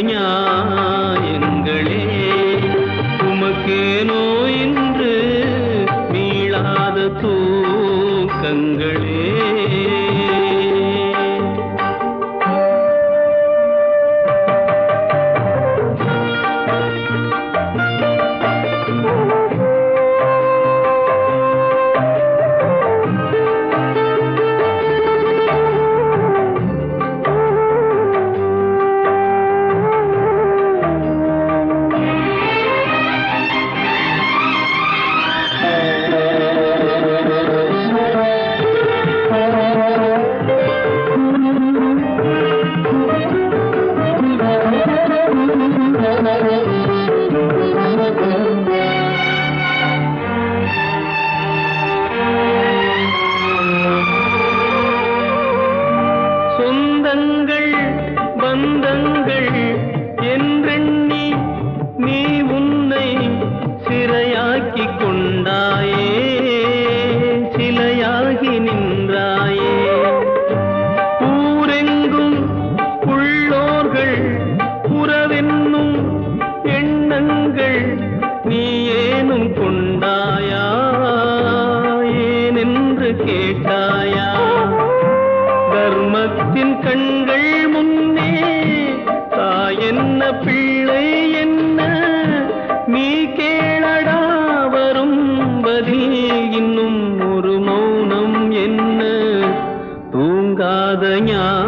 nhớ nhớ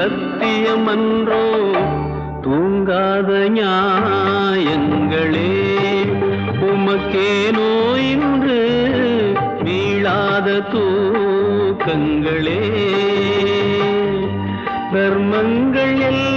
சத்தியமன்றோ தூங்காத நியாயங்களே. உமக்கே நோயின்று வீழாத தூக்கங்களே. தர்மங்கள் எல்லாம்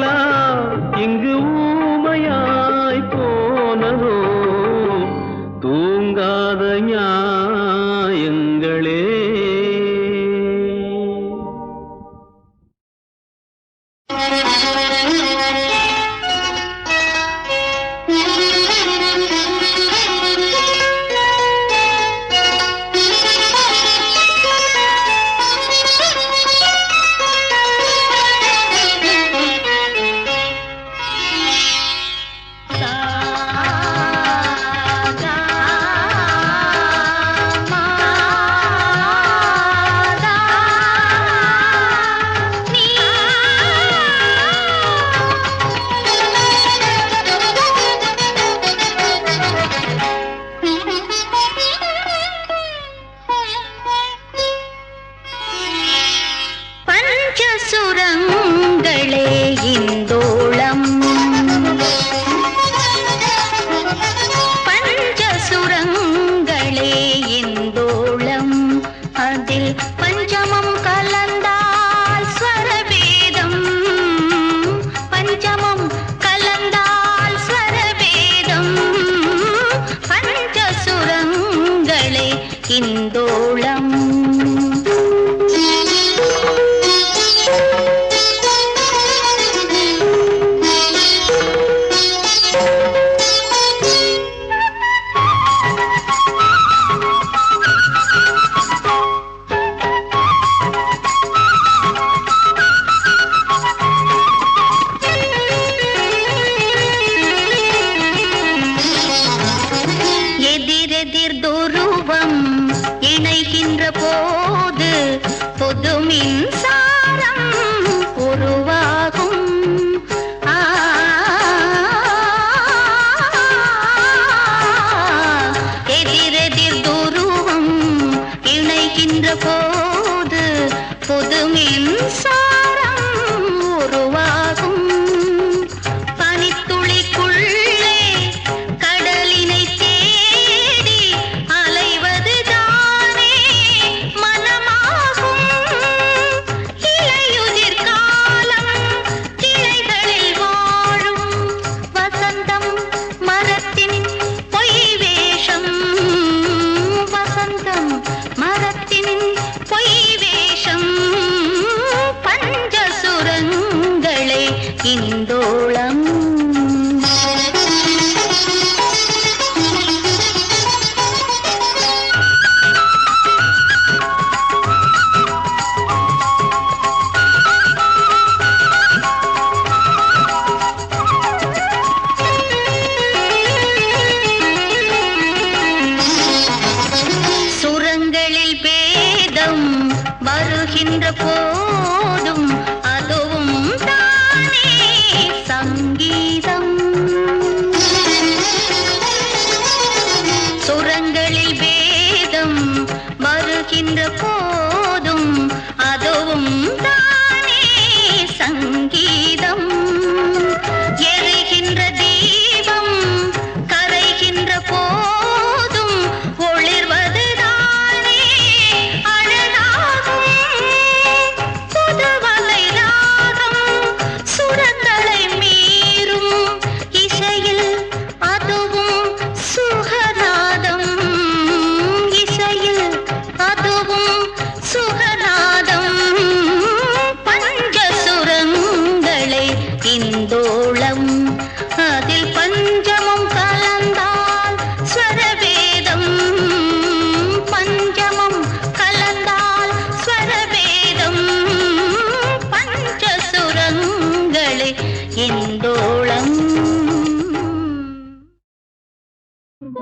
心都。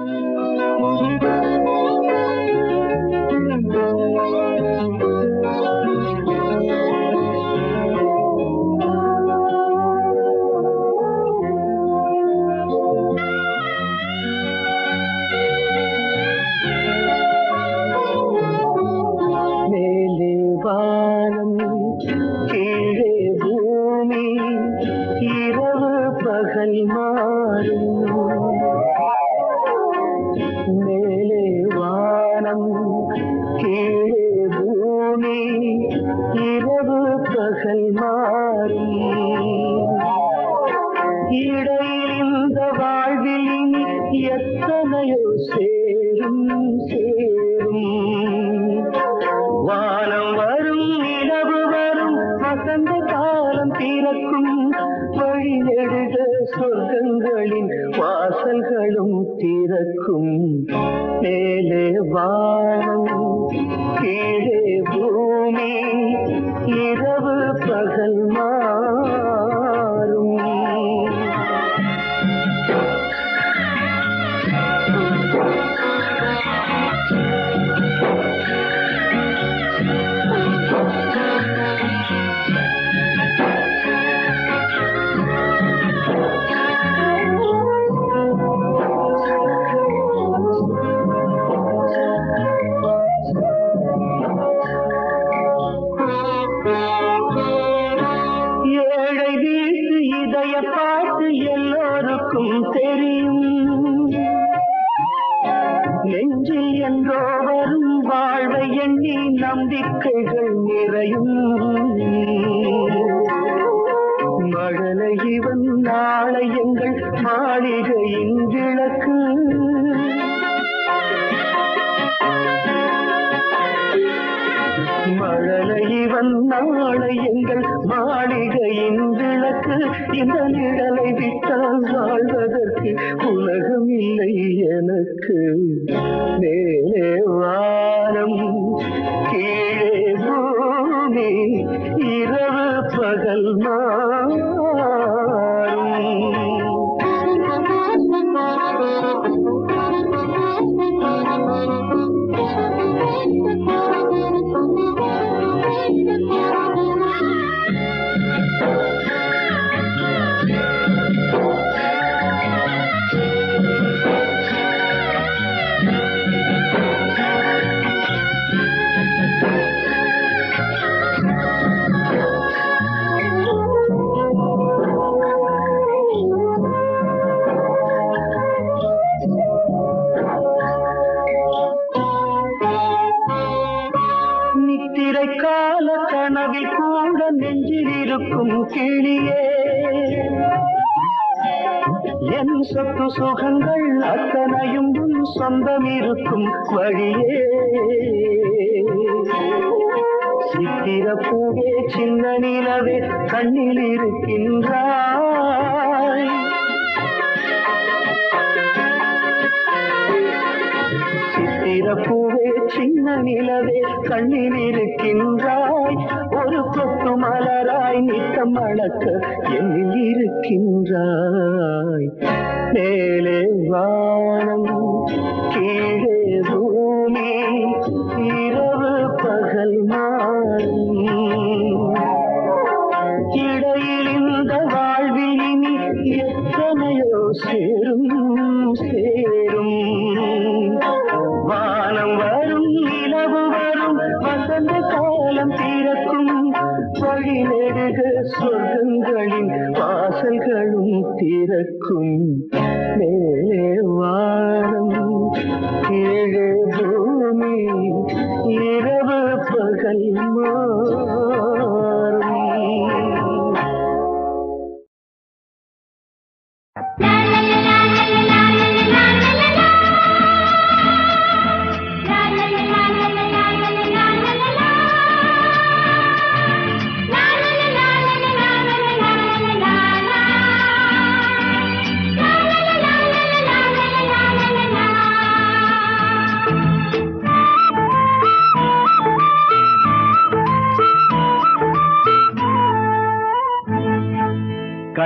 மேலே எத்தனையோ சேரும் சேரும். வானம் வரும் நிலவு வரும் வசந்த காலம் பிறக்கும். வழி சொர்க்கங்களின் வாசல்களும் திறக்கும். மேலே வானம் கீழே பூமி இரவு பகல் மா நம்பிக்கைகள் நிறையும். மழலை இவன் நாளை எங்கள் மாளிகையின் விளக்கு. மழலை இவன் நாளை எங்கள் மாளிகையின் விளக்கு. இந்த நிழலை விட்டால் வாழ்வதற்கு உலகம் இல்லை எனக்கு. நித்திரை கால கனவில் கூட நெஞ்சில் இருக்கும் கிளியே. என் சொத்து சுகங்கள் அத்தனையும் சொந்தம் இருக்கும் வழியே. சித்திர பூவே சின்ன நிலவே கண்ணில் இருக்கின்றாய். சித்திர பூ சின்ன நிலவே கண்ணில் இருக்கின்றாய். ஒரு கொத்து மலராய் நித்தம் மணக்க என்னில் இருக்கின்றாய். மேலே வானம் கீழே பூமி இரவு பகல் மாறும்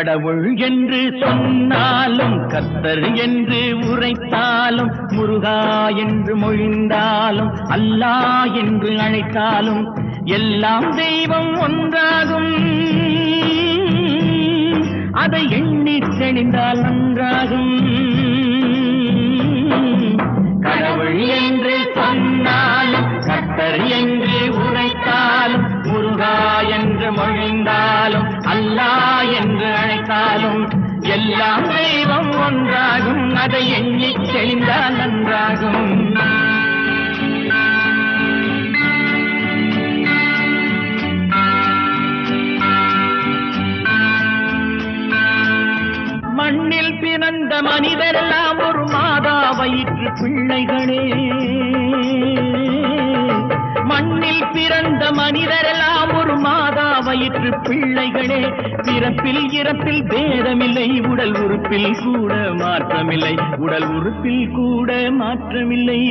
கடவுள் என்று சொன்னாலும் கத்தர் என்று உரைத்தாலும் முருகா என்று மொழிந்தாலும் அல்லா என்று அழைத்தாலும் எல்லாம் தெய்வம் ஒன்றாகும். அதை எண்ணி தெளிந்தால் நன்றாகும். கடவுள் என்று சொன்னாலும் கத்தர் என்று உரைத்தாலும் முருகா என்று மொழிந்தாலும் அல்லா என்று அழைத்தாலும் எல்லாம் தெய்வம் ஒன்றாகும் அதை எண்ணி தெளிந்தால் நன்றாகும். மண்ணில் பிறந்த மனிதரெல்லாம் ஒரு மாதா வயிற்று பிள்ளைகளே. மண்ணில் பிறந்த மனிதரெல்லாம் ஒரு மாதா வயிற்று பிள்ளைகளே. பிறப்பில் இறப்பில் பேதமில்லை உடல் உறுப்பில் கூட மாற்றமில்லை உடல் உறுப்பில் கூட மாற்றமில்லை.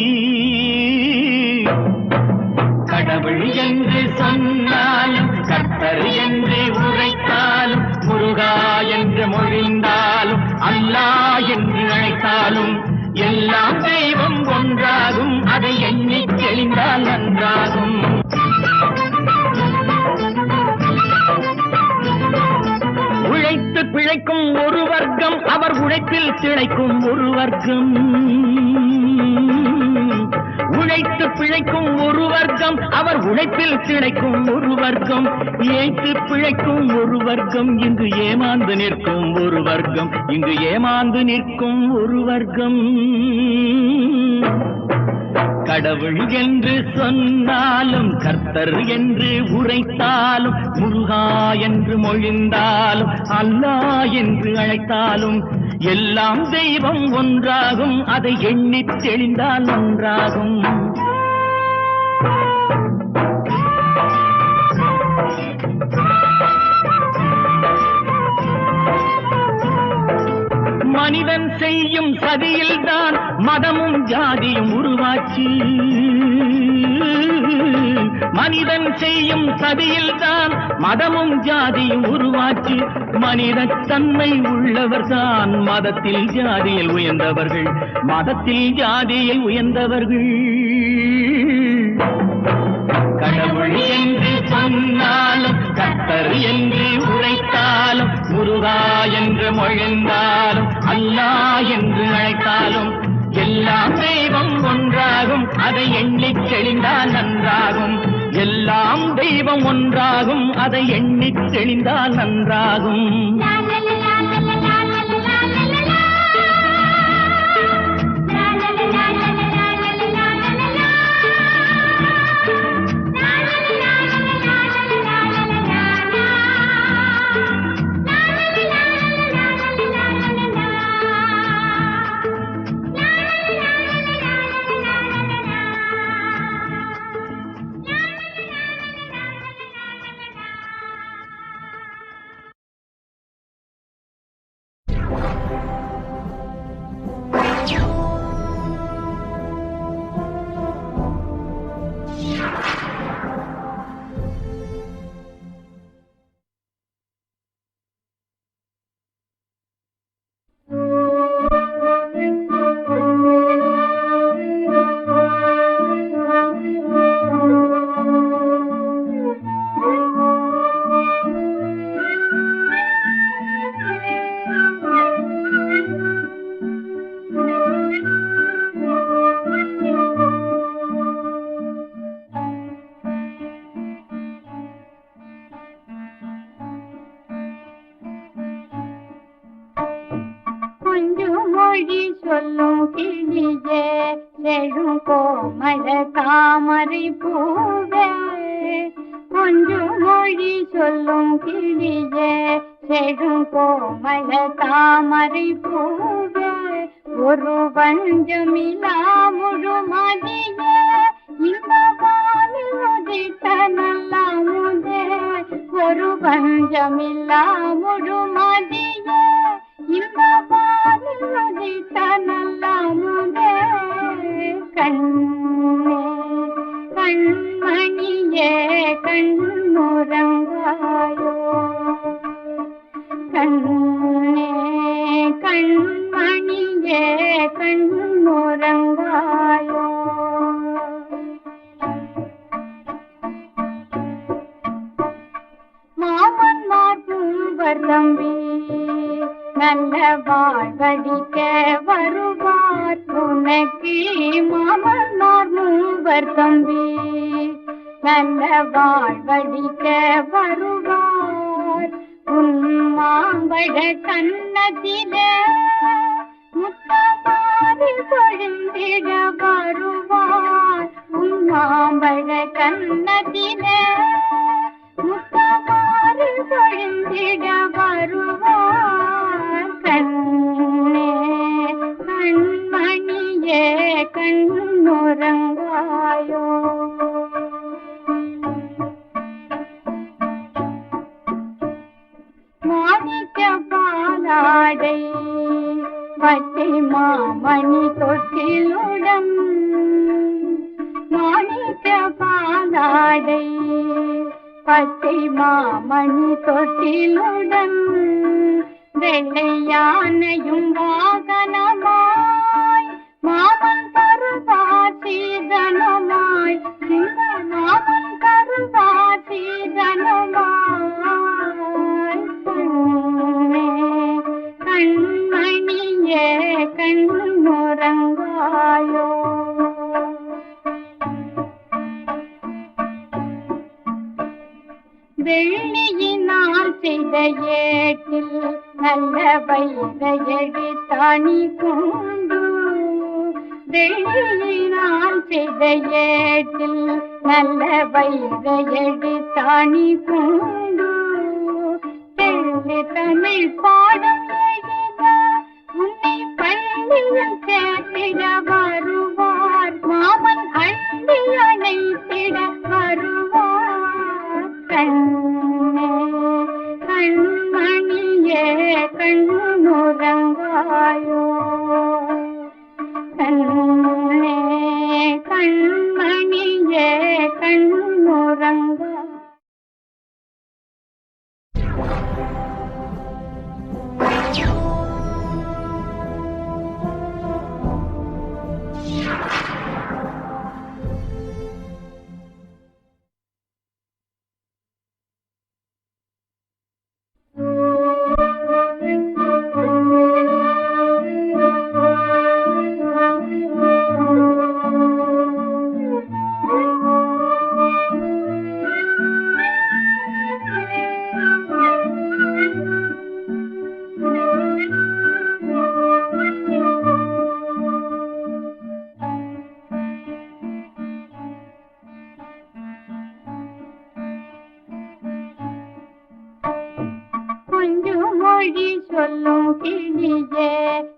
கடவுள் என்று சொன்னாலும் கர்த்தர் என்று உரைத்தாலும் முருகா என்று மொழிந்தாலும் அல்லா என்று அழைத்தாலும் எல்லாம் தெய்வம் ஒன்றாகும் அதை எண்ணித் நன்றாகும். உழைத்து பிழைக்கும் ஒரு வர்க்கம் அவர் உழைப்பில் திளைக்கும் ஒரு வர்க்கம். உழைத்து பிழைக்கும் ஒரு வர்க்கம் அவர் உழைப்பில் திளைக்கும் ஒரு வர்க்கம். ஏய்த்து பிழைக்கும் ஒரு வர்க்கம் இங்கு ஏமாந்து நிற்கும் ஒரு வர்க்கம். இங்கு ஏமாந்து நிற்கும் ஒரு வர்க்கம். கடவுள் என்று சொன்னாலும் கர்த்தர் என்று உரைத்தாலும் முருகா என்று மொழிந்தாலும் அல்லா என்று அழைத்தாலும் எல்லாம் தெய்வம் ஒன்றாகும் அதை எண்ணித் தெளிந்தால் ஒன்றாகும் மனிதன் செய்யும் சதியில்தான் மதமும் ஜாதியும் உருவாச்சு. மனிதன் செய்யும் சதியில்தான் மதமும் ஜாதியும் உருவாச்சு. மனிதத்தன்மை உள்ளவர்தான் மதத்தில் ஜாதியில் உயர்ந்தவர்கள். மதத்தில் ஜாதியில் உயர்ந்தவர்கள். கடவுள் என்று சொன்னாலும் கத்தர் என்று உழைத்தாலும் முருகா என்று மொழிந்தாலும் அல்லா என்று அழைத்தாலும் எல்லாம் தெய்வம் ஒன்றாகும் அதை எண்ணித் தெளிந்தால் நன்றாகும். எல்லாம் தெய்வம் ஒன்றாகும் அதை எண்ணித் தெளிந்தால் நன்றாகும். பூவே கொஞ்சம் மொழி சொல்லும் கிளியே செழும் கோமள தாமரை பூவே. ஒரு வஞ்சமிலா முழுமதியே இந்த வானில் உதித்த நல்லாமுதே ஒரு வஞ்சமில்லா முழுமதியே இந்த வானில் நல்ல முதே. கண்ணே. கண்மணியே கண்ணுறங்காயோ கண்ணே கண்மணியே கண்ணுறங்காயோ மாமன்மார் பூவர் தம்பி நல்ல வாழ்வழிக்க வருவார் உனக்கு மாமனார் மூவர் தம்பி. நல்ல வாழ்வழிக்க வருவார் உன் மாம்பழ கண்ணத்தில முத்தமாரி பொழுந்திட வருவார். உன் மாம்பழ கண்ணத்தில முத்தமாரி பொழுந்திட வருவார். கண்மணியே கண்ணுறங்காயோ மாணிக்க பாலாடை பச்சை மாமணி தொட்டிலுடன். மாணிக்க பாலாடை பச்சை மாமணி தொட்டிலுடன். வெள்ளையானையும் வாகனமாய் மாமன் கருவாசீதனமாய் சிங்க மாமன் கருவாசீதனமாய் கண்ணே கண்மணியே கண்ணுறங்காயோ வெள்ளியினால் செய்த ஏட்டில் நல்ல வயதையடி தனி கொண்டு. வெள்ளியினால் செய்த நல்ல வைரையடி தனி கொண்டு தெள்ளி தமிழ் பாடம் உன்னை பள்ளியில் சேர்த்திட வருவார். மாமன் அள்ளி அணைத்திட வருவார். கண்ணே கண்மணியே கண்ணுறங்காயோ கண்ணே கண்மணியே கண்ணுறங்காயோ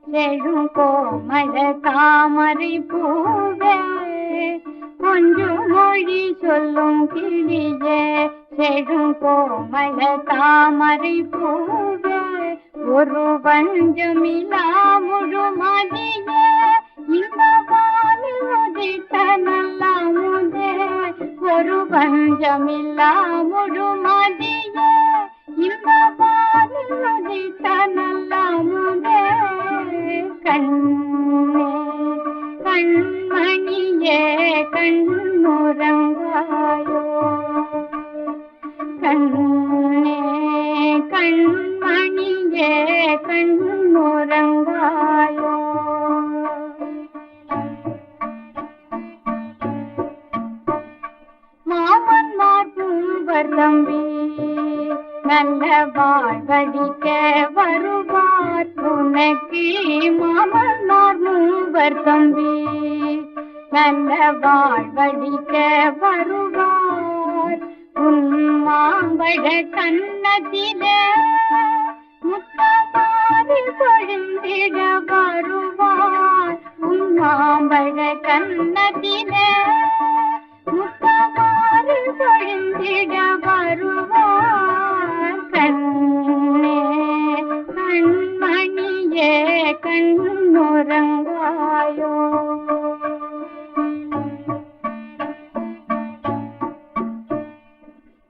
செழும் கோமல தாமரை பூவே கொஞ்சம் மொழி சொல்லும் கிளியே செழும் கோமல தாமரை பூவே ஒரு வஞ்சமிலா முழுமதியே இந்த வானில் உதித்த நல்லாமுதே ஒரு வஞ்சமில்லா முழு மதியே. கண்மணியே கண்ணுறங்காயோ கண்ணே கண்மணியே கண்ணுறங்காயோ நல்ல வாழ்வழிக்க வருவார் உனக்கு மாமனார் மூவர் தம்பி. நல்ல வாழ்வழிக்க வருவார் உன் மாம்பழ கண்ணத்தில முத்தமாரி பொழுந்திட வருவார். உன் மாம்பழ கண்ணத்தில முத்தமாரி பொழுந்திட வருவார். கண்ணுறங்காயோ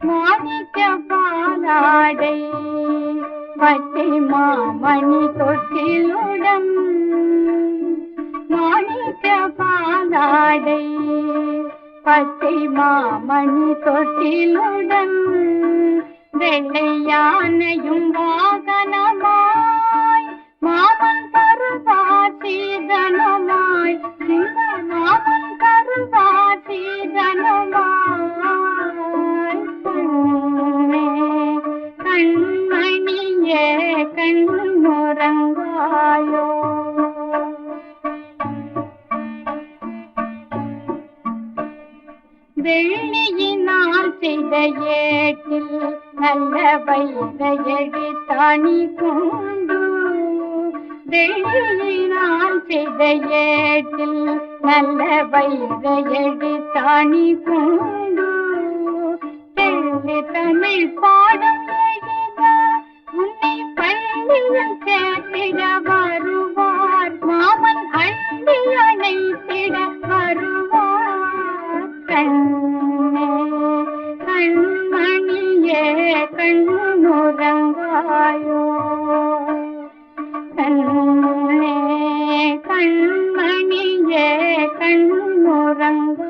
மாணிக்க பாலாடை பச்சை மாமணி தொட்டிலுடன் வெள்ளியினால் செய்த ஏட்டில் நல்ல வைர தனி கொண்டு வெள்ளியினால் செய்த ஏட்டில் நல்ல வைர தனி கொண்டு தெள்ளி தமிழ் பாடம் உன்னை பள்ளியில் சேர்த்திட வருவார். மாமன் அள்ளி அணைத்திட வருவார். கண்ணே கண்மணியே கண்ணுறங்காயோ கண்ணே கண்மணியே கண்ணுறங்க